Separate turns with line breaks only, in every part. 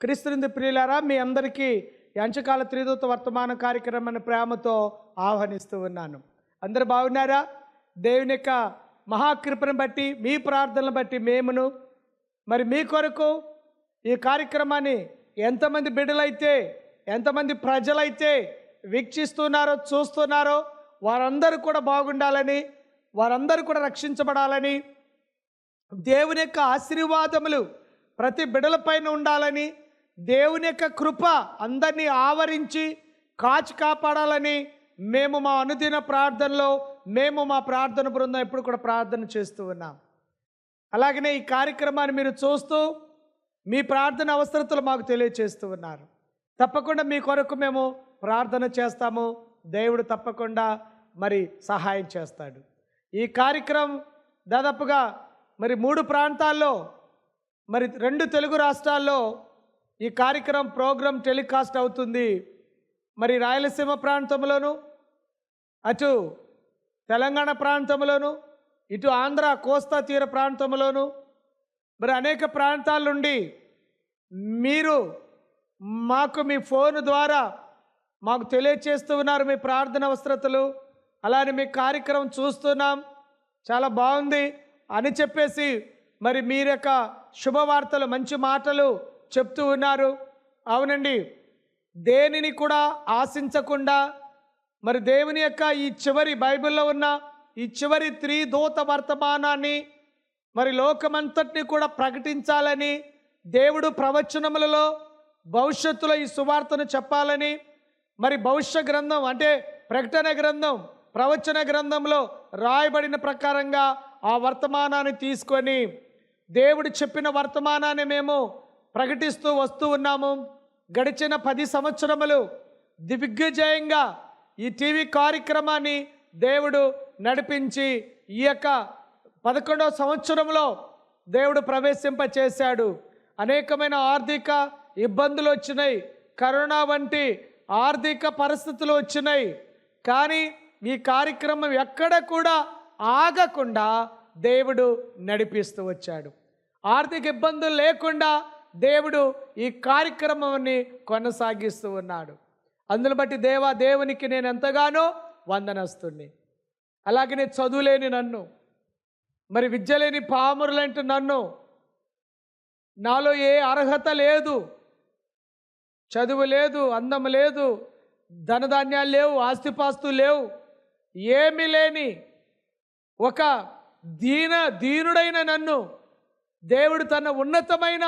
క్రీస్తునింది ప్రియులారా మీ అందరికీ ఎంచకాల త్రిదూత వర్తమాన కార్యక్రమాన్ని ప్రేమతో ఆహ్వానిస్తూ ఉన్నాను. అందరు బాగున్నారా? దేవుని యొక్క మహాకృపను బట్టి మీ ప్రార్థనలు బట్టి మేమును. మరి మీ కొరకు ఈ కార్యక్రమాన్ని ఎంతమంది బిడ్డలైతే ఎంతమంది ప్రజలైతే వీక్షిస్తున్నారో చూస్తున్నారో వారందరూ కూడా బాగుండాలని వారందరూ కూడా రక్షించబడాలని దేవుని యొక్క ఆశీర్వాదములు ప్రతి బిడలపైన ఉండాలని దేవుని యొక్క కృప అందరినీ ఆవరించి కాచి కాపాడాలని మేము మా అనుదిన ప్రార్థనలో మేము మా ప్రార్థన బృందం ఎప్పుడు కూడా ప్రార్థన చేస్తూ ఉన్నాం. అలాగనే ఈ కార్యక్రమాన్ని మీరు చూస్తూ మీ ప్రార్థన అవసరతలు మాకు తెలియచేస్తూ ఉన్నారు. తప్పకుండా మీ కొరకు మేము ప్రార్థన చేస్తాము. దేవుడు తప్పకుండా మరి సహాయం చేస్తాడు. ఈ కార్యక్రమం దాదాపుగా మరి మూడు ప్రాంతాల్లో మరి రెండు తెలుగు రాష్ట్రాల్లో ఈ కార్యక్రమం ప్రోగ్రాం టెలికాస్ట్ అవుతుంది. మరి రాయలసీమ ప్రాంతంలోను అటు తెలంగాణ ప్రాంతంలోను ఇటు ఆంధ్ర కోస్తా తీర ప్రాంతంలోను మరి అనేక ప్రాంతాల నుండి మీరు మాకు మీ ఫోన్ ద్వారా మాకు తెలియచేస్తూ ఉన్నారు మీ ప్రార్థన అవసరతలు. అలానే మీ కార్యక్రమం చూస్తున్నాం. చాలా బాగుంది అని చెప్పేసి మరి మీరు యొక్క శుభవార్తలు మంచి మాటలు చెప్తూ ఉన్నారు. అవునండి. దేనిని కూడా ఆశించకుండా మరి దేవుని యొక్క ఈ చివరి బైబిల్లో ఉన్న ఈ చివరి త్రిదూత వర్తమానాన్ని మరి లోకమంతటిని కూడా ప్రకటించాలని దేవుడు ప్రవచనములలో భవిష్యత్తులో ఈ సువార్తను చెప్పాలని మరి భవిష్య గ్రంథం అంటే ప్రకటన గ్రంథం ప్రవచన గ్రంథంలో రాయబడిన ప్రకారంగా ఆ వర్తమానాన్ని తీసుకొని దేవుడు చెప్పిన వర్తమానాన్ని మేము ప్రకటిస్తూ వస్తూ ఉన్నాము. గడిచిన పది సంవత్సరములు దిగ్విజయంగా ఈ టీవీ కార్యక్రమాన్ని దేవుడు నడిపించి ఈ యొక్క పదకొండవ సంవత్సరంలో దేవుడు ప్రవేశింపచేశాడు. అనేకమైన ఆర్థిక ఇబ్బందులు వచ్చినాయి. కరోనా వంటి ఆర్థిక పరిస్థితులు వచ్చినాయి. కానీ ఈ కార్యక్రమం ఎక్కడ కూడా ఆగకుండా దేవుడు నడిపిస్తూ వచ్చాడు. ఆర్థిక ఇబ్బందులు లేకుండా దేవుడు ఈ కార్యక్రమాన్ని కొనసాగిస్తూ ఉన్నాడు. అందును బట్టి దేవా దేవునికి నేను ఎంతగానో వందనస్తుని అలాగనే చదువులేని నన్ను మరి విద్య లేని నన్ను నాలో ఏ అర్హత లేదు చదువు లేదు అందం లేదు ధనధాన్యాలు లేవు ఆస్తిపాస్తులు లేవు ఏమీ లేని ఒక దీన దీనుడైన నన్ను దేవుడు తన ఉన్నతమైన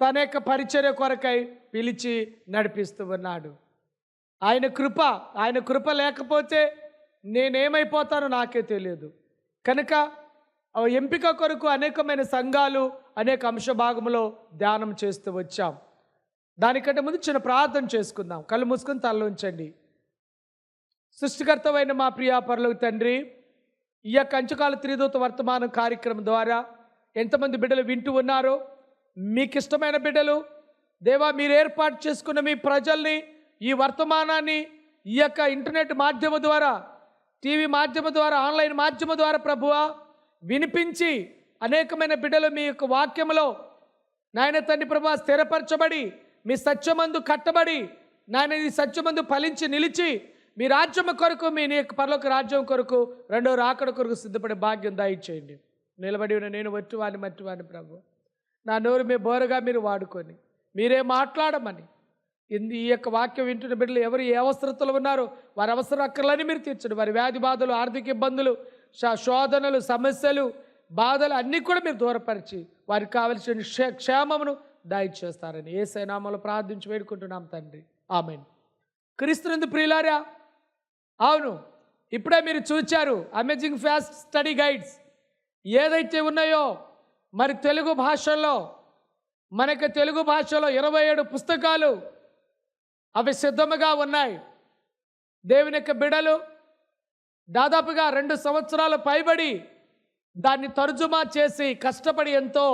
తన యొక్క పరిచర్య కొరకై పిలిచి నడిపిస్తూ ఉన్నాడు. ఆయన కృప ఆయన కృప లేకపోతే నేనేమైపోతానో నాకే తెలియదు. కనుక ఆ ఎంపిక కొరకు అనేకమైన సంఘాలు అనేక అంశ భాగంలో ధ్యానం చేస్తూ వచ్చాం. దానికంటే ముందు చిన్న ప్రార్థన చేసుకుందాం. కళ్ళు మూసుకొని తల ఉంచండి. సృష్టికర్తమైన మా ప్రియాపరులకు తండ్రి ఈ యొక్క అంచుకాల త్రిదూత వర్తమానం కార్యక్రమం ద్వారా ఎంతమంది బిడ్డలు వింటూ ఉన్నారో మీకు ఇష్టమైన బిడ్డలు. దేవా మీరు ఏర్పాటు చేసుకున్న మీ ప్రజల్ని ఈ వర్తమానాన్ని ఈ యొక్క ఇంటర్నెట్ మాధ్యమం ద్వారా టీవీ మాధ్యమం ద్వారా ఆన్లైన్ మాధ్యమం ద్వారా ప్రభువా వినిపించి అనేకమైన బిడ్డలు మీ యొక్క వాక్యంలో నాయన తండ్రి ప్రభా స్థిరపరచబడి మీ సత్యమందు కట్టబడి నాయన ఈ సత్యమందు ఫలించి నిలిచి మీ రాజ్యం కొరకు మీ యొక్క పరలోక రాజ్యం కొరకు రెండో రాకడ కొరకు సిద్ధపడే భాగ్యం దయచేయండి. నిలబడి ఉన్న నేను వట్టివాని మట్టివాని ప్రభు. నా నోరు మీ బోరుగా మీరు వాడుకొని. మీరే మాట్లాడమని. ఇంది ఈ యొక్క వాక్యం వింటున్న బిడ్డలు ఎవరు ఏ అవసరతలు ఉన్నారో వారి అవసరం అక్కర్లని మీరు తీర్చండి. వారి వ్యాధి బాధలు ఆర్థిక ఇబ్బందులు శోధనలు సమస్యలు బాధలు అన్నీ కూడా మీరు దూరపరిచి వారికి కావలసిన క్షే- క్షేమమును దాయిచ్చేస్తారని ఏ సైనామాలో ప్రార్థించి వేడుకుంటున్నాం తండ్రి. ఆమెన్. క్రీస్తునందు ప్రియులారా అవును ఇప్పుడే మీరు చూచారు. అమేజింగ్ ఫాస్ట్ స్టడీ గైడ్స్ ఏదైతే ఉన్నాయో మరి తెలుగు భాషలో మనకి తెలుగు భాషలో ఇరవై ఏడు పుస్తకాలు అవి సిద్ధముగా ఉన్నాయి. దేవుని యొక్క బిడలు దాదాపుగా రెండు సంవత్సరాలు పైబడి దాన్ని తర్జుమా చేసి కష్టపడి ఎంతో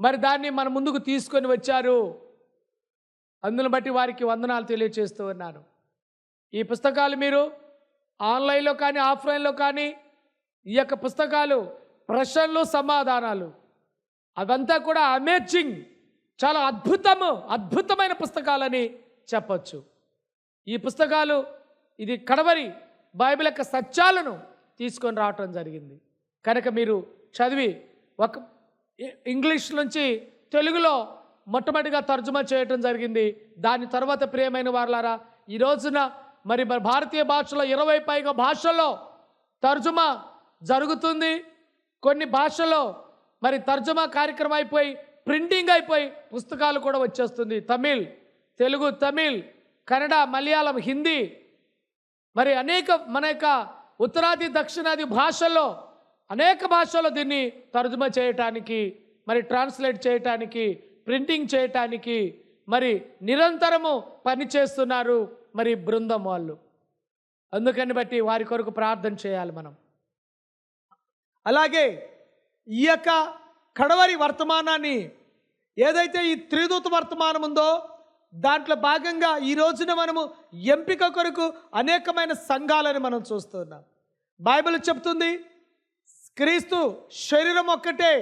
మరి దాన్ని మన ముందుకు తీసుకొని వచ్చారు. అందును బట్టి వారికి వందనాలు తెలియచేస్తూ ఉన్నాను. ఈ పుస్తకాలు మీరు ఆన్లైన్లో కానీ ఆఫ్లైన్లో కానీ ఈ యొక్క పుస్తకాలు ప్రశ్నలు సమాధానాలు. అవంతా కూడా అమేజింగ్ చాలా అద్భుతము అద్భుతమైన పుస్తకాలని చెప్పచ్చు. ఈ పుస్తకాలు ఇది కడవరి బైబిల్ యొక్క సత్యాలను తీసుకొని రావటం జరిగింది. కనుక మీరు చదివి ఒక ఇంగ్లీష్ నుంచి తెలుగులో మొట్టమొదటిగా తర్జుమా చేయటం జరిగింది. దాని తర్వాత ప్రియమైన వారులారా ఈ రోజున మరి మరి భారతీయ భాషలో ఇరవై పైగా భాషల్లో తర్జుమా జరుగుతుంది. కొన్ని భాషల్లో మరి తర్జుమా కార్యక్రమం అయిపోయి ప్రింటింగ్ అయిపోయి పుస్తకాలు కూడా వచ్చేస్తుంది. తమిళ్ తెలుగు తమిళ్ కన్నడ మలయాళం హిందీ. మరి అనేక మన యొక్క ఉత్తరాది దక్షిణాది భాషల్లో అనేక భాషల్లో దీన్ని తర్జుమా చేయటానికి మరి ట్రాన్స్లేట్ చేయటానికి ప్రింటింగ్ చేయటానికి మరి నిరంతరము పనిచేస్తున్నారు మరి బృందం వాళ్ళు. అందుకని బట్టి వారి కొరకు ప్రార్థన చేయాలి మనం. అలాగే ఈ యొక్క కడవరి వర్తమానాన్ని ఏదైతే ఈ త్రిదూత వర్తమానం ఉందో దాంట్లో భాగంగా ఈ రోజున మనము ఎంపిక కొరకు అనేకమైన సంఘాలను మనం చూస్తున్నాం బైబిల్ చెప్తుంది క్రీస్తు శరీరం ఒక్కటే.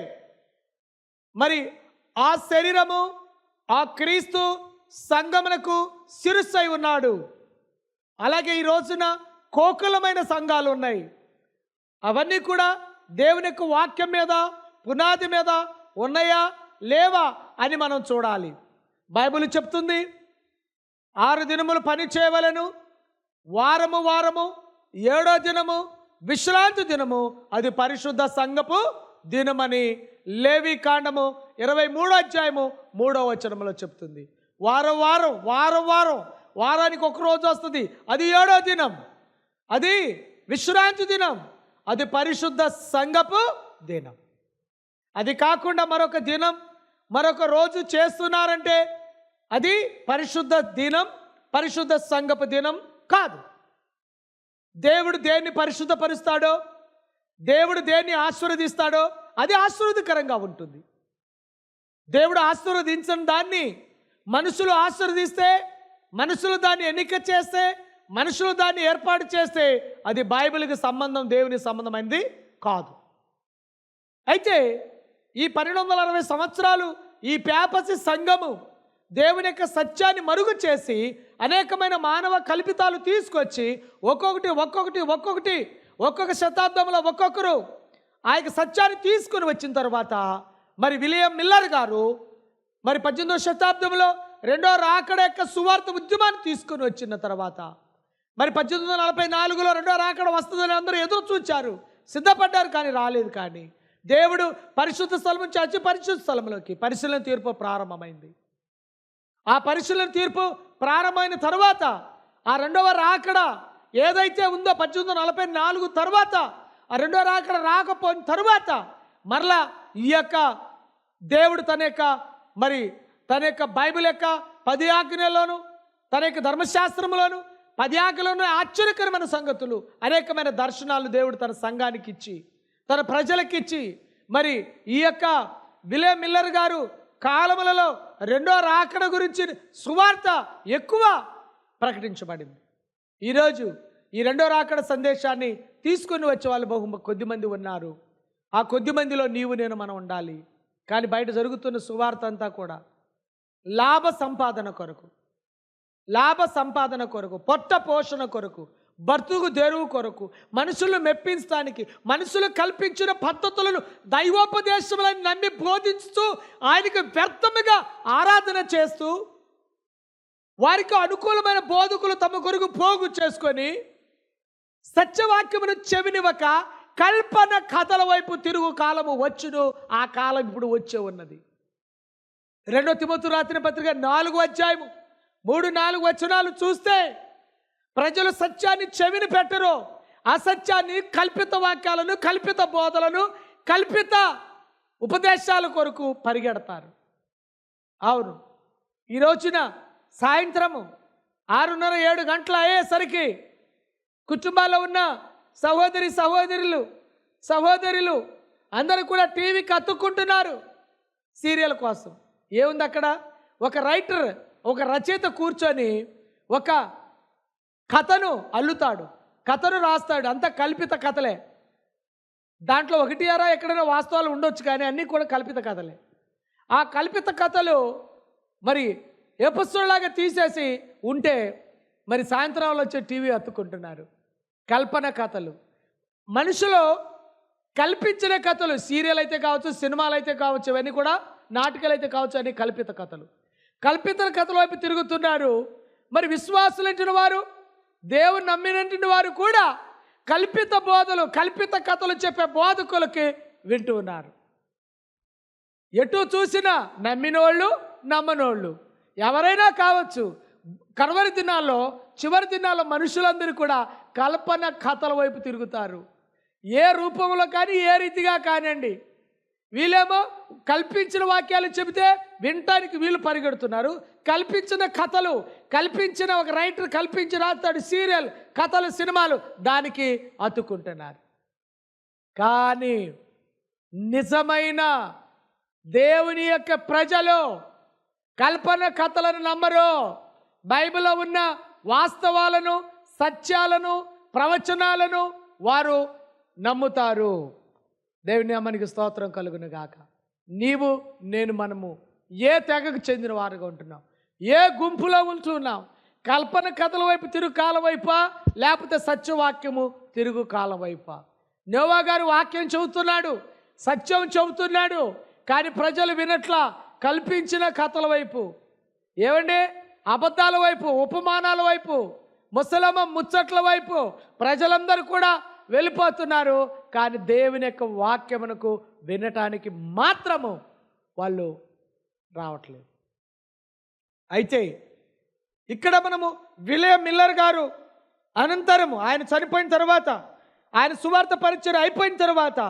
మరి ఆ శరీరము ఆ క్రీస్తు సంగమునకు శిరస్సై ఉన్నాడు. అలాగే ఈ రోజున కోకులమైన సంఘాలు ఉన్నాయి. అవన్నీ కూడా దేవుని యొక్క వాక్యం మీద పునాది మీద ఉన్నాయా లేవా అని మనం చూడాలి. బైబిల్ చెప్తుంది ఆరు దినములు పని చేయవలను వారము వారము ఏడో దినము విశ్రాంతి దినము అది పరిశుద్ధ సంఘపు దినమని లేవి కాండము ఇరవై మూడో అధ్యాయము మూడో వచనంలో చెప్తుంది. వారం వారం వారం వారం వారానికి ఒక రోజు వస్తుంది అది ఏడో దినం అది విశ్రాంతి దినం అది పరిశుద్ధ సంఘపు దినం. అది కాకుండా మరొక దినం మరొక రోజు చేస్తున్నారంటే అది పరిశుద్ధ దినం పరిశుద్ధ సంఘపు దినం కాదు. దేవుడు దేన్ని పరిశుద్ధపరుస్తాడో దేవుడు దేన్ని ఆశీర్వదిస్తాడో అది ఆశీర్వదకరంగా ఉంటుంది. దేవుడు ఆశీర్వదించిన దాన్ని మనుషులు ఆశీర్వదిస్తే మనుషులు దాన్ని ఎన్నిక చేస్తే మనుషులు దాన్ని ఏర్పాటు చేస్తే అది బైబిల్కి సంబంధం దేవుని సంబంధమైంది కాదు. అయితే ఈ పన్నెండు వందల అరవై సంవత్సరాలు ఈ పేపసి సంఘము దేవుని యొక్క సత్యాన్ని మరుగు చేసి అనేకమైన మానవ కల్పితాలు తీసుకొచ్చి ఒక్కొక్కటి ఒక్కొక్కటి ఒక్కొక్కటి ఒక్కొక్క శతాబ్దంలో ఒక్కొక్కరు ఆ యొక్క సత్యాన్ని తీసుకొని వచ్చిన తర్వాత మరి విలియం మిల్లర్ గారు మరి పద్దెనిమిదవ శతాబ్దంలో రెండో రాకడ యొక్క సువార్త ఉద్యమాన్ని తీసుకొని వచ్చిన తర్వాత మరి పద్దెనిమిది వందల నలభై నాలుగులో రెండో రాకడ వస్తుందని అందరూ ఎదురు చూచారు. సిద్ధపడ్డారు కానీ రాలేదు కానీ. దేవుడు పరిశుద్ధ స్థలం నుంచి వచ్చి పరిశుద్ధ స్థలంలోకి పరిశీలన తీర్పు ప్రారంభమైంది. ఆ పరిశీలన తీర్పు ప్రారంభమైన తర్వాత ఆ రెండవ రాకడ ఏదైతే ఉందో పద్దెనిమిది వందల నలభై నాలుగు తర్వాత ఆ రెండవ రాకడ రాకపోయిన తర్వాత మరలా ఈ యొక్క దేవుడు తన యొక్క మరి తన యొక్క బైబిల్ యొక్క పది ఆజ్ఞలోను తన యొక్క ధర్మశాస్త్రంలోను పది ఆశ్చర్యకరమైన సంగతులు అనేకమైన దర్శనాలు దేవుడు తన సంఘానికి ఇచ్చి తన ప్రజలకిచ్చి మరి ఈ యొక్క విలే మిల్లర్ గారు కాలములలో రెండో రాకడ గురించి సువార్త ఎక్కువ ప్రకటించబడింది. ఈరోజు ఈ రెండో రాకడ సందేశాన్ని తీసుకొని వచ్చే వాళ్ళు బహు కొద్దిమంది ఉన్నారు. ఆ కొద్ది మందిలో నీవు నేను మనం ఉండాలి. కానీ బయట జరుగుతున్న సువార్త అంతా కూడా లాభ సంపాదన కొరకు. లాభ సంపాదన కొరకు పొట్ట పోషణ కొరకు బతుకు తెరువు కొరకు మనుషులను మెప్పించడానికి మనుషులు కల్పించిన పద్ధతులను దైవోపదేశములను నమ్మి బోధించుతూ ఆయనకు వ్యర్థముగా ఆరాధన చేస్తూ వారికి అనుకూలమైన బోధకులు తమ కొరకు పోగు చేసుకొని సత్యవాక్యమును చెవినివ్వక కల్పన కథల వైపు తిరుగు కాలము వచ్చును ఆ కాలం ఇప్పుడు వచ్చే ఉన్నది. రెండో తిమోతు రాత్రి పత్రిక నాలుగు అధ్యాయము. మూడు నాలుగు వచనాలు చూస్తే ప్రజలు సత్యాన్ని చెవిని పెట్టరు. అసత్యాన్ని కల్పిత వాక్యాలను కల్పిత బోధలను కల్పిత ఉపదేశాల కొరకు పరిగెడతారు. అవును. ఈ రోజున సాయంత్రము ఆరున్నర ఏడు గంటలు అయ్యేసరికి కుటుంబాల్లో ఉన్న సహోదరి సహోదరులు సహోదరులు అందరూ కూడా టీవీకి అతుక్కుంటున్నారు సీరియల్ కోసం. ఏముంది అక్కడ? ఒక రైటర్ ఒక రచయిత కూర్చొని ఒక కథను అల్లుతాడు. కథను రాస్తాడు. అంత కల్పిత కథలే. దాంట్లో ఒకటి అరా ఎక్కడైనా వాస్తవాలు ఉండొచ్చు కానీ అన్నీ కూడా కల్పిత కథలే. ఆ కల్పిత కథలు మరి ఎపిసోడ్లాగా తీసేసి ఉంటే మరి సాయంత్రంలో వచ్చే టీవీ అత్తుకుంటున్నారు కల్పన కథలు. మనుషులు కల్పించిన కథలు సీరియల్ అయితే కావచ్చు సినిమాలు అయితే కావచ్చు ఇవన్నీ కూడా నాటకాలు అయితే కావచ్చు అన్ని కల్పిత కథలు. కల్పిత కథల వైపు తిరుగుతున్నారు మరి విశ్వాసులంటిన వారు దేవుని నమ్మినంటిన వారు కూడా కల్పిత బోధలు కల్పిత కథలు చెప్పే బోధకులకి వింటూ ఉన్నారు. ఎటు చూసినా నమ్మినోళ్ళు నమ్మనోళ్ళు. ఎవరైనా కావచ్చు కడవరి దినాల్లో చివరి దినాల్లో మనుషులందరూ కూడా కల్పన కథల వైపు తిరుగుతారు. ఏ రూపంలో కానీ ఏ రీతిగా కానివ్వండి వీళ్ళేమో కల్పించిన వాక్యాలు చెబితే వినటానికి వీళ్ళు పరిగెడుతున్నారు. కల్పించిన కథలు కల్పించిన ఒక రైటర్ కల్పించి రాస్తాడు సీరియల్ కథలు సినిమాలు దానికి అతుకుంటున్నారు. కానీ నిజమైన దేవుని యొక్క ప్రజలు కల్పన కథలను నమ్మరు. బైబిల్లో ఉన్న వాస్తవాలను సత్యాలను ప్రవచనాలను వారు నమ్ముతారు. దేవుని అమ్మనికి స్తోత్రం కలుగును గాక నీవు నేను మనము ఏ తెగకు చెందిన వారుగా ఉంటున్నాం? ఏ గుంపులో ఉంటున్నాం? కల్పన కథల వైపు తిరుగు కాలం వైపా? లేకపోతే సత్యవాక్యము తిరుగు కాలం వైపా? నోవా గారు వాక్యం చెబుతున్నాడు సత్యం చెబుతున్నాడు కానీ ప్రజలు వినట్లా కల్పించిన కథల వైపు. ఏమండి అబద్ధాల వైపు ఉపమానాల వైపు ముసలమ్మ ముచ్చట్ల వైపు ప్రజలందరూ కూడా వెళ్ళిపోతున్నారు. కానీ దేవుని యొక్క వాక్యమునకు వినటానికి మాత్రము వాళ్ళు రావట్లేదు. అయితే ఇక్కడ మనము విలే మిల్లర్ గారు అనంతరము ఆయన చనిపోయిన తర్వాత ఆయన సువార్త పరిచయం అయిపోయిన తర్వాత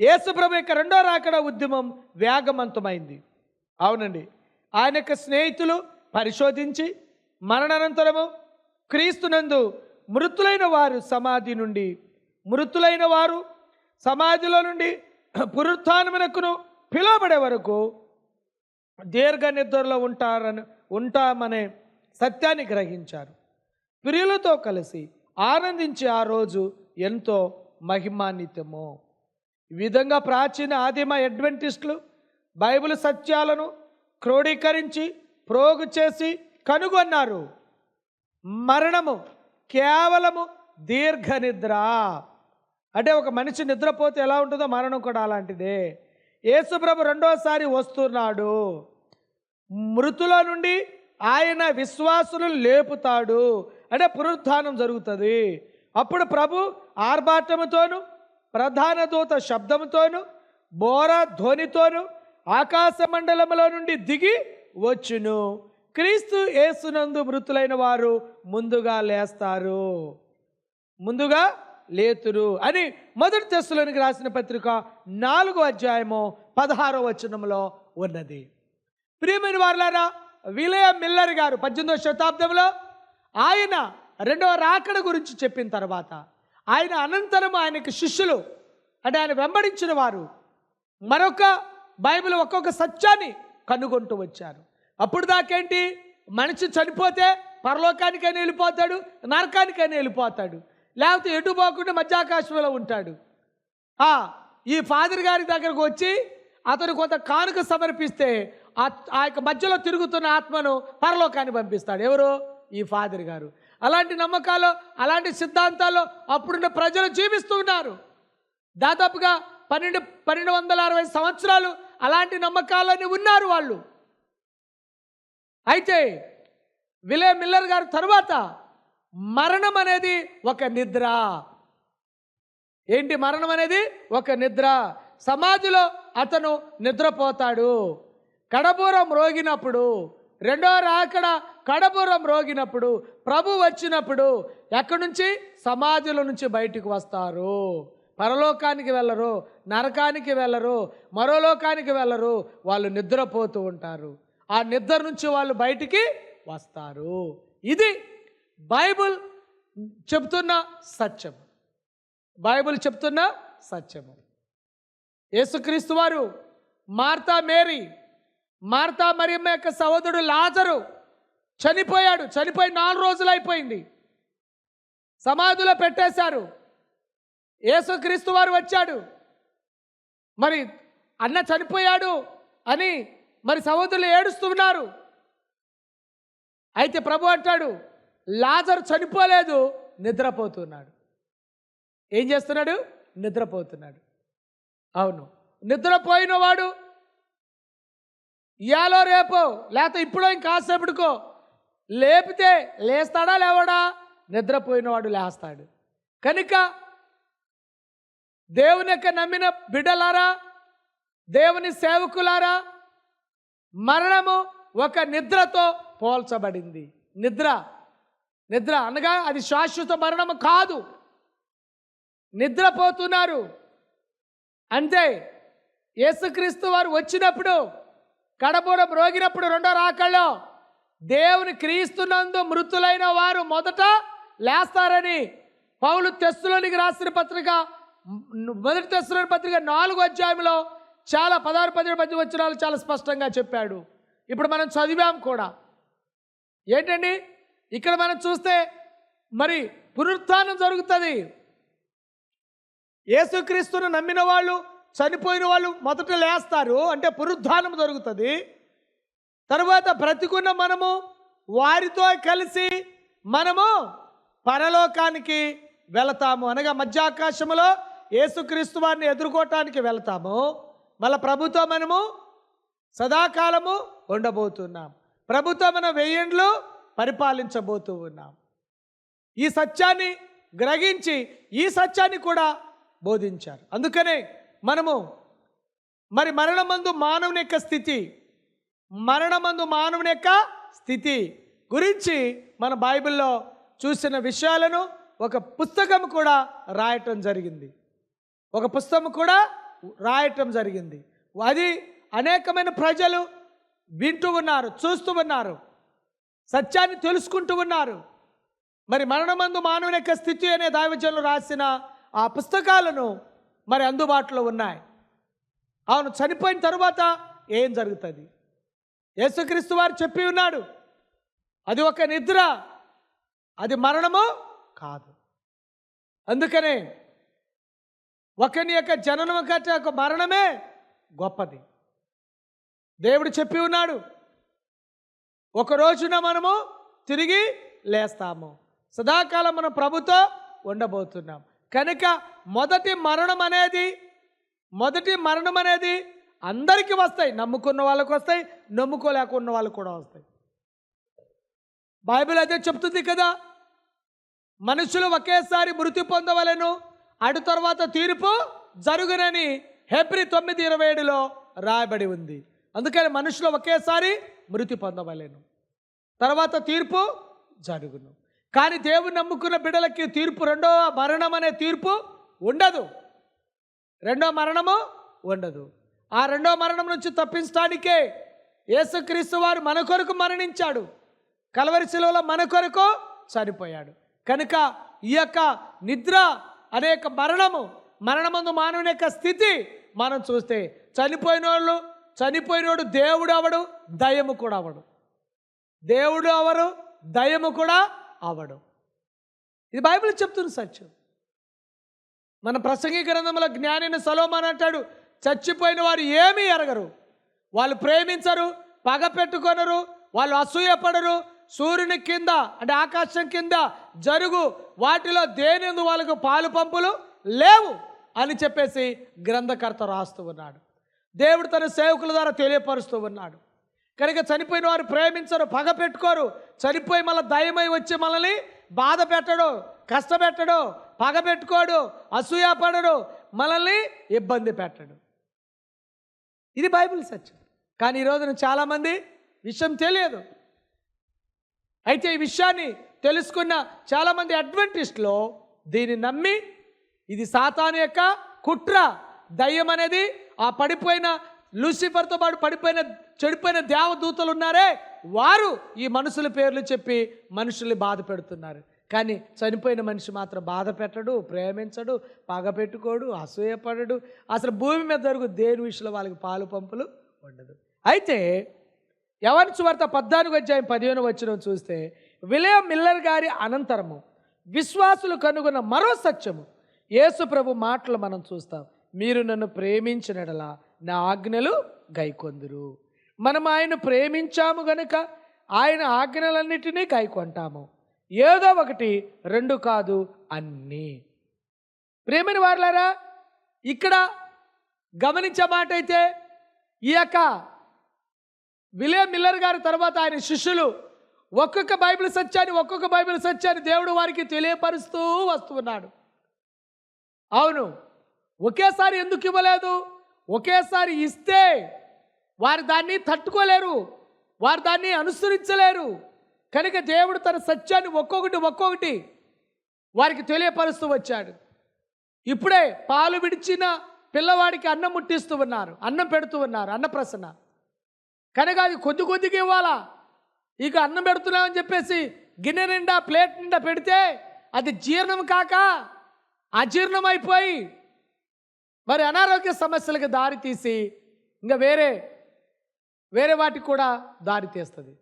యేసుప్రభు యొక్క రెండో రాకడ ఉద్యమం వేగవంతమైంది. అవునండి. ఆయన యొక్క స్నేహితులు పరిశోధించి మరణానంతరము క్రీస్తునందు మృతులైన వారు సమాధి నుండి మృతులైన వారు సమాధిలో నుండి పునరుత్నమునకును పిలువబడే వరకు దీర్ఘ నిద్రలో ఉంటారని ఉంటామనే సత్యాన్ని గ్రహించారు. ప్రియులతో కలిసి ఆనందించి ఆ రోజు ఎంతో మహిమాన్వితము. ఈ విధంగా ప్రాచీన ఆదిమ అడ్వెంటిస్టులు బైబిల్ సత్యాలను క్రోడీకరించి ప్రోగు చేసి కనుగొన్నారు. మరణము కేవలము దీర్ఘ నిద్ర అంటే ఒక మనిషి నిద్రపోతే ఎలా ఉంటుందో మరణం కూడా అలాంటిదే. యేసుప్రభు రెండోసారి వస్తున్నాడు. మృతుల నుండి ఆయన విశ్వాసులు లేపుతాడు. అంటే పునరుత్థానం జరుగుతుంది. అప్పుడు ప్రభు ఆర్భాటముతోను ప్రధాన దూత శబ్దముతోను బోర ధ్వనితోను ఆకాశ మండలములో నుండి దిగి వచ్చును. క్రీస్తు యేసునందు మృతులైన వారు ముందుగా లేస్తారు. ముందుగా లేతురు అని మొదటి తెస్సులోనికి రాసిన పత్రిక నాలుగో అధ్యాయము పదహారో వచనంలో ఉన్నది. ప్రియమైన వారులారా విలయ మిల్లర్ గారు పద్దెనిమిదవ శతాబ్దంలో ఆయన రెండవ రాకడ గురించి చెప్పిన తర్వాత ఆయన అనంతరం ఆయనకు శిష్యులు అంటే ఆయన వెంబడించిన వారు మరొక బైబిల్ ఒక్కొక్క సత్యాన్ని కనుగొంటూ వచ్చారు. అప్పుడు దాకేంటి మనిషి చనిపోతే పరలోకానికైనా వెళ్ళిపోతాడు నరకానికైనా వెళ్ళిపోతాడు. లేకపోతే ఎటు పోకుండా మధ్యాకాశంలో ఉంటాడు. ఈ ఫాదర్ గారి దగ్గరకు వచ్చి అతను కొంత కానుక సమర్పిస్తే ఆ ఆ యొక్క మధ్యలో తిరుగుతున్న ఆత్మను పరలోకాన్ని పంపిస్తాడు. ఎవరు? ఈ ఫాదర్ గారు. అలాంటి నమ్మకాలు అలాంటి సిద్ధాంతాలు అప్పుడున్న ప్రజలు జీవిస్తూ ఉన్నారు. దాదాపుగా పన్నెండు పన్నెండు వందల అరవై సంవత్సరాలు అలాంటి నమ్మకాలని ఉన్నారు వాళ్ళు. అయితే విలే మిల్లర్ గారు తర్వాత మరణం అనేది ఒక నిద్ర. ఏంటి మరణం అనేది ఒక నిద్ర. సమాధిలో అతను నిద్రపోతాడు. కడపూరం రోగినప్పుడు రెండో రాకడ కడపూరం రోగినప్పుడు ప్రభు వచ్చినప్పుడు ఎక్కడి నుంచి? సమాజుల నుంచి బయటకు వస్తారు. పరలోకానికి వెళ్ళరు నరకానికి వెళ్ళరు మరో లోకానికి వెళ్ళరు వాళ్ళు నిద్రపోతూ ఉంటారు. ఆ నిద్ర నుంచి వాళ్ళు బయటికి వస్తారు. ఇది బైబుల్ చెప్తున్న సత్యం బైబిల్ చెప్తున్న సత్యము. యేసుక్రీస్తు వారు మార్తా మేరీ మార్తా మరియమ్మ యొక్క సహోదరుడు లాజరు చనిపోయాడు. చనిపోయి నాలుగు రోజులు అయిపోయింది. సమాధిలో పెట్టేశారు. యేసుక్రీస్తు వారు వచ్చాడు. మరి అన్న చనిపోయాడు అని మరి సహోదరులు ఏడుస్తున్నారు. అయితే ప్రభు అంటాడు లాజరు చనిపోలేదు నిద్రపోతున్నాడు. ఏం చేస్తున్నాడు? నిద్రపోతున్నాడు. అవును. నిద్రపోయిన వాడు ఇయాలో రేపో లేకపోతే ఇప్పుడో ఇంకాసేపటికో లేపితే లేస్తాడా లేవడా? నిద్రపోయినవాడు లేస్తాడు. కనుక దేవుని యొక్క నమ్మిన బిడ్డలారా దేవుని సేవకులారా మరణము ఒక నిద్రతో పోల్చబడింది. నిద్ర నిద్ర అనగా అది శాశ్వత మరణం కాదు. నిద్రపోతున్నారు. అంతే యేసుక్రీస్తు వారు వచ్చినప్పుడు కడపూరం రోగినప్పుడు రెండో రాకల్లో దేవుని క్రీస్తునందు మృతులైన వారు మొదట లేస్తారని పౌలు తెస్సులోనికి రాసిన పత్రిక మొదటి తెస్సులోని పత్రిక నాలుగు అధ్యాయంలో చాలా పదహారు పదిహేడు పది వచ్చినాలు చాలా స్పష్టంగా చెప్పాడు. ఇప్పుడు మనం చదివాం కూడా. ఏంటండి? ఇక్కడ మనం చూస్తే మరి పునరుత్థానం జరుగుతుంది. యేసుక్రీస్తును నమ్మిన వాళ్ళు చనిపోయిన వాళ్ళు మొదట లేస్తారు. అంటే పునరుద్ధానం జరుగుతుంది. తరువాత బ్రతికున్న మనము వారితో కలిసి మనము పరలోకానికి వెళతాము. అనగా మధ్యాకాశములో యేసుక్రీస్తు వారిని ఎదుర్కోవటానికి వెళతాము. మళ్ళీ ప్రభుతో మనము సదాకాలము ఉండబోతున్నాం. ప్రభుతో మన వెయ్యండ్లు పరిపాలించబోతూ ఉన్నాం. ఈ సత్యాన్ని గ్రహించి ఈ సత్యాన్ని కూడా బోధించారు. అందుకనే మనము మరి మరణమందు మానవుని యొక్క స్థితి మరణమందు మానవుని యొక్క స్థితి గురించి మన బైబిల్లో చూసిన విషయాలను ఒక పుస్తకం కూడా రాయటం జరిగింది. ఒక పుస్తకం కూడా రాయటం జరిగింది. అది అనేకమైన ప్రజలు వింటూ ఉన్నారు చూస్తూ ఉన్నారు. సత్యాన్ని తెలుసుకుంటూ ఉన్నారు. మరి మరణమందు మానవుని యొక్క స్థితి అనే దైవజనులు రాసిన ఆ పుస్తకాలను మరి అందుబాటులో ఉన్నాయి. అవును చనిపోయిన తరువాత ఏం జరుగుతుంది? యేసుక్రీస్తు వారు చెప్పి ఉన్నాడు అది ఒక నిద్ర అది మరణము కాదు. అందుకనే ఒకని యొక్క జననం కంటే ఒక మరణమే గొప్పది. దేవుడు చెప్పి ఉన్నాడు ఒక రోజున మనము తిరిగి లేస్తాము. సదాకాలం మనం ప్రభుతో ఉండబోతున్నాం. కనుక మొదటి మరణం అనేది మొదటి మరణం అనేది అందరికీ వస్తాయి. నమ్ముకున్న వాళ్ళకు వస్తాయి నమ్ముకోలేకున్న వాళ్ళకు కూడా వస్తాయి. బైబిల్ అదే చెప్తుంది కదా మనుషులు ఒకేసారి మృతి పొందవలను అటు తర్వాత తీర్పు జరుగునని హెబ్రి తొమ్మిది ఇరవై ఏడులో రాయబడి ఉంది. అందుకని మనుషులు ఒకేసారి మృతి పొందవలేను. తర్వాత తీర్పు జరుగును. కానీ దేవుని నమ్ముకున్న బిడ్డలకి తీర్పు రెండో మరణం అనే తీర్పు ఉండదు. రెండో మరణము ఉండదు. ఆ రెండో మరణం నుంచి తప్పించడానికే యేసుక్రీస్తు వారు మన కొరకు మరణించాడు. కలవరి శిలువలో మన కొరకు చనిపోయాడు. కనుక ఈ యొక్క నిద్ర అనేక మరణము మరణమందు మానవుని యొక్క స్థితి మనం చూస్తే చనిపోయిన వాళ్ళు చనిపోయినోడు దేవుడు అవడు దయము కూడా అవడు. దేవుడు అవరు దయము కూడా అవడు. ఇది బైబిల్ చెప్తున్న సత్యం మన ప్రసంగి గ్రంథంలో జ్ఞానిన సలోమాన్ అంటాడు చచ్చిపోయిన వారు ఏమీ ఎరగరు. వాళ్ళు ప్రేమించరు పగ పెట్టుకొనరు వాళ్ళు అసూయపడరు. సూర్యుని కింద అంటే ఆకాశం కింద జరుగు వాటిలో దేనిందు వాళ్ళకు పాలు పంపులు లేవు అని చెప్పేసి గ్రంథకర్త రాస్తూ ఉన్నాడు. దేవుడు తన సేవకుల ద్వారా తెలియపరుస్తూ ఉన్నాడు. కనుక చనిపోయిన వారు ప్రేమించరు పగ పెట్టుకోరు. చనిపోయి మళ్ళీ దయమై వచ్చి మనల్ని బాధ పెట్టడు కష్టపెట్టడు పగ పెట్టుకోడు అసూయపడడు మనల్ని ఇబ్బంది పెట్టడు. ఇది బైబిల్ సత్యం. కానీ ఈ రోజున చాలామంది విషయం తెలియదు. అయితే ఈ విషయాన్ని తెలుసుకున్న చాలామంది అడ్వెంటిస్ట్లో దీన్ని నమ్మి ఇది సాతాను యొక్క కుట్ర దయ్యం అనేది ఆ పడిపోయిన లూసిఫర్తో పాటు పడిపోయిన చెడిపోయిన దేవదూతలు ఉన్నారే వారు ఈ మనుషుల పేర్లు చెప్పి మనుషుల్ని బాధ పెడుతున్నారు. కానీ చనిపోయిన మనిషి మాత్రం బాధ పెట్టడు ప్రేమించడు పగపెట్టుకోడు అసూయపడడు అసలు భూమి మీద జరుగు దేని విషయంలో వాళ్ళకి పాలు పంపులు ఉండదు. అయితే ఎవరి సువార్త పద్నాలుగు అధ్యాయం పదిహేను వచ్చిన చూస్తే విలయం మిల్లర్ గారి అనంతరము విశ్వాసులు కనుగొన్న మరో సత్యము యేసు ప్రభు మాటలు మనం చూస్తాం. మీరు నన్ను ప్రేమించినడల నా ఆజ్ఞలు గైకొందురు. మనం ఆయన ప్రేమించాము గనుక ఆయన ఆజ్ఞలన్నిటినీ గైకొంటాము. ఏదో ఒకటి రెండు కాదు అన్నీ. ప్రేమిని వారులారా ఇక్కడ గమనించే మాట అయితే ఈ యొక్క విలే మిల్లర్ గారి తర్వాత ఆయన శిష్యులు ఒక్కొక్క బైబిల్ సత్యాన్ని ఒక్కొక్క బైబిల్ సత్యాన్ని దేవుడు వారికి తెలియపరుస్తూ వస్తున్నాడు. అవును ఒకేసారి ఎందుకు ఇవ్వలేదు? ఒకేసారి ఇస్తే వారు దాన్ని తట్టుకోలేరు వారు దాన్ని అనుసరించలేరు. కనుక దేవుడు తన సత్యాన్ని ఒక్కొక్కటి ఒక్కొక్కటి వారికి తెలియపరుస్తూ వచ్చాడు. ఇప్పుడే పాలు విడిచిన పిల్లవాడికి అన్నం ముట్టిస్తూ ఉన్నారు అన్నం పెడుతూ ఉన్నారు అన్నప్రసన్న కనుక అది కొద్ది కొద్దిగా ఇవ్వాలా? ఇక అన్నం పెడుతున్నామని చెప్పేసి గిన్నె నిండా ప్లేట్ నిండా పెడితే అది జీర్ణం కాక అజీర్ణం మరి అనారోగ్య సమస్యలకు దారి తీసి ఇంకా వేరే వేరే వాటికి కూడా దారి తీస్తుంది.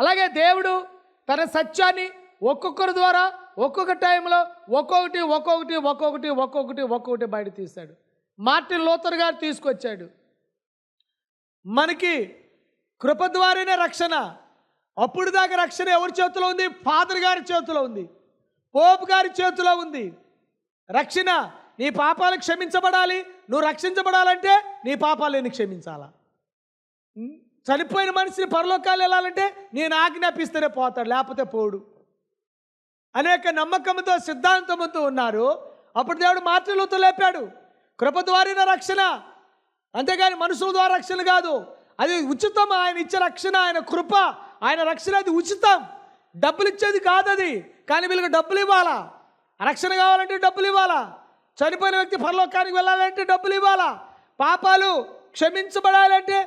అలాగే దేవుడు తన సత్యాన్ని ఒక్కొక్కరి ద్వారా ఒక్కొక్క టైంలో ఒక్కొక్కటి ఒక్కొక్కటి ఒక్కొక్కటి ఒక్కొక్కటి ఒక్కొక్కటి బయట తీశాడు. మార్టిన్ లోతర్ గారు తీసుకొచ్చాడు. మనకి కృప ద్వారానే రక్షణ. అప్పుడు దాకా రక్షణ ఎవరి చేతిలో ఉంది? ఫాదర్ గారి చేతిలో ఉంది. పోపు గారి చేతిలో ఉంది. రక్షణ. నీ పాపాలు క్షమించబడాలి. నువ్వు రక్షించబడాలంటే నీ పాపాలు నేను క్షమించాలా? చనిపోయిన మనిషిని పరలోకాలు వెళ్ళాలంటే నేను ఆజ్ఞాపిస్తేనే పోతాడు లేకపోతే పోడు. అనేక నమ్మకంతో సిద్ధాంతంతో ఉన్నారు. అప్పుడు దేవుడు మాటలతో లేపాడు. కృప ద్వారా రక్షణ. అంతేగాని మనుషుల ద్వారా రక్షణ కాదు. అది ఉచితం ఆయన ఇచ్చే రక్షణ ఆయన కృప. ఆయన రక్షణ అది ఉచితం. డబ్బులు ఇచ్చేది కాదు అది కానీ వీళ్ళకి డబ్బులు ఇవ్వాలా? రక్షణ కావాలంటే డబ్బులు ఇవ్వాలా? చనిపోయిన వ్యక్తి పరలోకానికి వెళ్ళాలంటే డబ్బులు ఇవ్వాలా? పాపాలు క్షమించబడాలంటే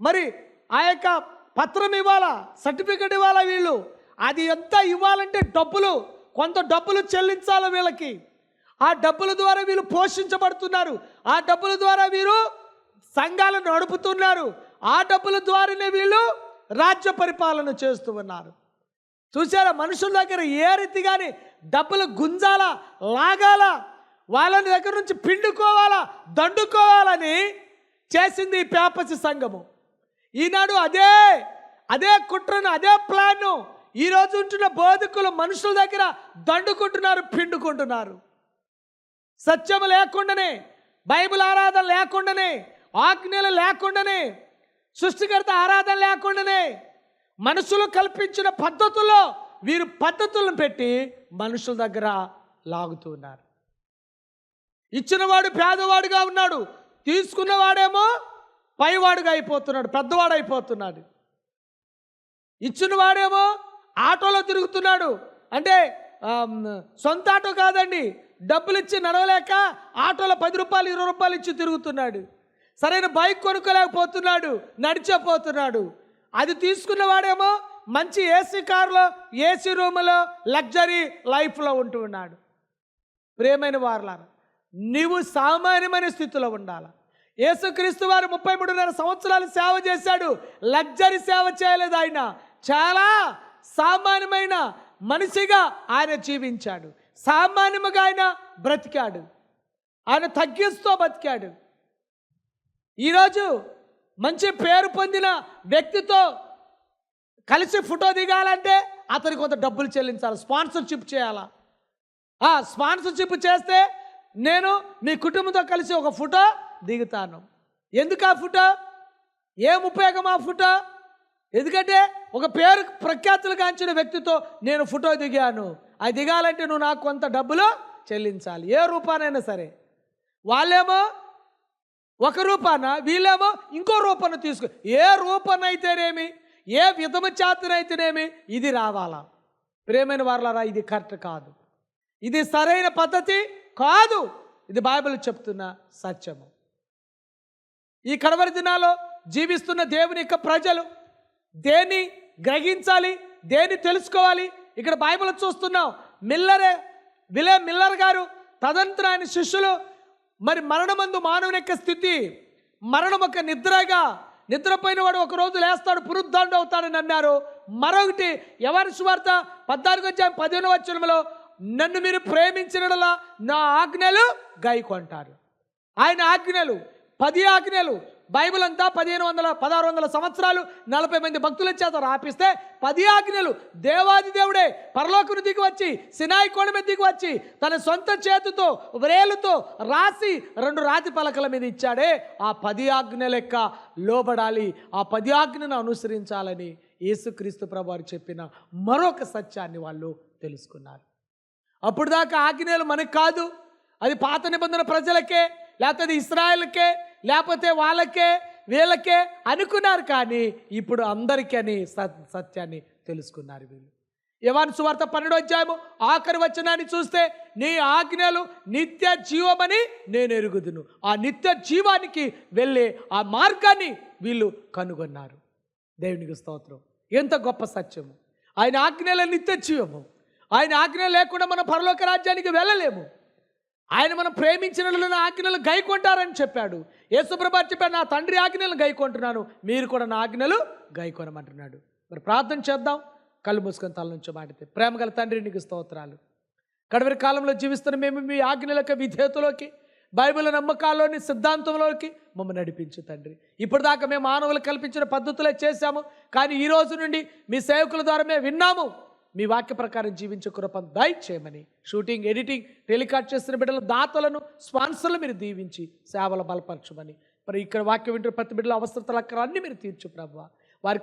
మరి ఆ యొక్క పత్రం ఇవ్వాలా? సర్టిఫికెట్ ఇవ్వాలా వీళ్ళు? అది ఎంత ఇవ్వాలంటే డబ్బులు కొంత డబ్బులు చెల్లించాలి వీళ్ళకి. ఆ డబ్బుల ద్వారా వీళ్ళు పోషించబడుతున్నారు. ఆ డబ్బుల ద్వారా వీరు సంఘాలను నడుపుతున్నారు. ఆ డబ్బుల ద్వారానే వీళ్ళు రాజ్య పరిపాలన చేస్తూ ఉన్నారు. చూసారా మనుషుల దగ్గర ఏ రీతిగాని డబ్బులు గుంజాలా? లాగాలా? వాళ్ళని దగ్గర నుంచి పిండుకోవాలా దండుకోవాలని చేసింది ఈ పేపసి సంఘము. ఈనాడు అదే అదే కుట్రను అదే ప్లాన్ను ఈ ఉంటున్న బోధకులు మనుషుల దగ్గర దండుకుంటున్నారు పిండుకుంటున్నారు. సత్యము లేకుండానే బైబిల్ ఆరాధన లేకుండానే ఆజ్ఞలు లేకుండానే సృష్టికర్త ఆరాధన లేకుండానే మనుషులు కల్పించిన పద్ధతుల్లో వీరు పద్ధతులను పెట్టి మనుషుల దగ్గర లాగుతున్నారు ఇచ్చినవాడు పేదవాడుగా ఉన్నాడు తీసుకున్నవాడేమో పైవాడుగా అయిపోతున్నాడు పెద్దవాడు అయిపోతున్నాడు ఇచ్చినవాడేమో ఆటోలో తిరుగుతున్నాడు అంటే సొంత ఆటో కాదండి డబ్బులు ఇచ్చి నడవలేక ఆటోలో పది రూపాయలు ఇరవై రూపాయలు ఇచ్చి తిరుగుతున్నాడు. సరైన బైక్ కొనుక్కోలేకపోతున్నాడు నడిచేపోతున్నాడు. అది తీసుకున్న వాడేమో మంచి ఏసీ కారులో ఏసీ రూములో లగ్జరీ లైఫ్లో ఉంటూ ఉన్నాడు ప్రేమైన వారలారా నీవు సామాన్యమైన స్థితిలో ఉండాలి? యేసుక్రీస్తు వారు ముప్పై మూడున్నర సంవత్సరాలు సేవ చేశాడు. లగ్జరీ సేవ చేయలేదు ఆయన. చాలా సామాన్యమైన మనిషిగా ఆయన జీవించాడు. సామాన్యముగా ఆయన బ్రతికాడు. ఆయన తగ్గిస్తూ బతికాడు. ఈరోజు మంచి పేరు పొందిన వ్యక్తితో కలిసి ఫోటో దిగాలంటే అతనికి కొంత డబ్బులు చెల్లించాలి. స్పాన్సర్షిప్ చేయాలా? ఆ స్పాన్సర్షిప్ చేస్తే నేను మీ కుటుంబంతో కలిసి ఒక ఫోటో దిగుతాను. ఎందుకు ఆ ఫోటో? ఏం ఉపయోగం ఆ ఫోటో? ఎందుకంటే ఒక పేరు ప్రఖ్యాతులు గాంచిన వ్యక్తితో నేను ఫోటో దిగాను. అది దిగాలంటే నువ్వు నాకు కొంత డబ్బులు చెల్లించాలి. ఏ రూపానైనా సరే. వాళ్ళేమో ఒక రూపాన వీళ్ళేమో ఇంకో రూపాన తీసుకో ఏ రూపనైతేనేమి ఏ విధము చేతనైతేనేమి ఇది రావాలా? ప్రేమైన వారలారా ఇది కరెక్ట్ కాదు. ఇది సరైన పద్ధతి కాదు. ఇది బైబిల్ చెప్తున్న సత్యము. ఈ కడవరి దినాల్లో జీవిస్తున్న దేవుని యొక్క ప్రజలు దేన్ని గ్రహించాలి దేన్ని తెలుసుకోవాలి? ఇక్కడ బైబిల్ చూస్తున్నాం. మిల్లరే విలే మిల్లర్ గారు తదంతర ఆయన శిష్యులు మరి మరణమందు మానవుని యొక్క స్థితి మరణం ఒక నిద్రగా నిద్రపోయిన వాడు ఒక రోజు లేస్తాడు పునరుద్ధాండు అవుతాడని అన్నారు. మరొకటి ఎవరి సువార్త పద్నాలుగు వచ్చాం పదిహేను వచ్చరంలో నన్ను మీరు ప్రేమించినలా నా ఆజ్ఞలు గైకొంటారు. ఆయన ఆజ్ఞలు పది ఆజ్ఞలు బైబిల్ అంతా పదిహేను వందల పదహారు వందల సంవత్సరాలు నలభై మంది భక్తుల చేత రాపిస్తే పది ఆజ్ఞలు దేవాది దేవుడే పరలోకుని దిగి వచ్చి సినాయి కోణ మీద దిగి వచ్చి తన సొంత చేతితో వ్రేలుతో రాసి రెండు రాతి పలకల మీద ఇచ్చాడే. ఆ పది ఆజ్ఞ లెక్క లోబడాలి. ఆ పది ఆజ్ఞను అనుసరించాలని యేసుక్రీస్తు ప్రభు వారు చెప్పిన మరొక సత్యాన్ని వాళ్ళు తెలుసుకున్నారు. అప్పుడు దాకా ఆజ్ఞలు మనకు కాదు. అది పాత నిబంధన ప్రజలకే లేకపోతే అది ఇస్రాయల్కే లేకపోతే వాళ్ళకే వీళ్ళకే అనుకున్నారు కానీ ఇప్పుడు అందరికీ అని సత్- సత్యాన్ని తెలుసుకున్నారు వీళ్ళు. యవాన్ సువార్త పన్నెండు అధ్యాయము ఆఖరి వచనాన్ని చూస్తే నీ ఆజ్ఞలు నిత్య జీవమని నేను ఎరుగుదును. ఆ నిత్య జీవానికి వెళ్ళే ఆ మార్గాన్ని వీళ్ళు కనుగొన్నారు. దేవునికి స్తోత్రం. ఎంత గొప్ప సత్యము. ఆయన ఆజ్ఞల నిత్య జీవము. ఆయన ఆజ్ఞ లేకుండా మనం పరలోక రాజ్యానికి వెళ్ళలేము. ఆయన మనం ప్రేమించిన ఆజ్ఞలు గైకొంటారని చెప్పాడు. యేసుప్రభా చెప్పాడు నా తండ్రి ఆజ్ఞలను గైకొంటున్నాను మీరు కూడా నా ఆజ్ఞలు గైకొనమంటున్నాడు. మరి ప్రార్థన చేద్దాం. కళ్ళు మూసుకొని తల నుంచి మాటితే ప్రేమ గల తండ్రి నీకు స్తోత్రాలు. కడవరి కాలంలో జీవిస్తున్న మేము మీ ఆజ్ఞలకు విధేయతలోకి బైబిల్ నమ్మకాల్లోని సిద్ధాంతంలోకి మమ్మల్ని నడిపించు తండ్రి. ఇప్పటిదాకా మేము మానవులు కల్పించిన పద్ధతులే చేశాము. కానీ ఈ రోజు నుండి మీ సేవకుల ద్వారా మేము విన్నాము. మీ వాక్య ప్రకారం జీవించే కృపను దయచేయమని. షూటింగ్ ఎడిటింగ్ టెలికాస్ట్ చేస్తున్న బిడ్డల దాతలను స్పాన్సర్లు మీరు దీవించి సేవలు బలపరచమని. మరి ఇక్కడ వాక్యం వింటున్న ప్రతి బిడ్డల అవసరతలు అక్కడ అన్ని మీరు తీర్చు ప్రభావ. వారి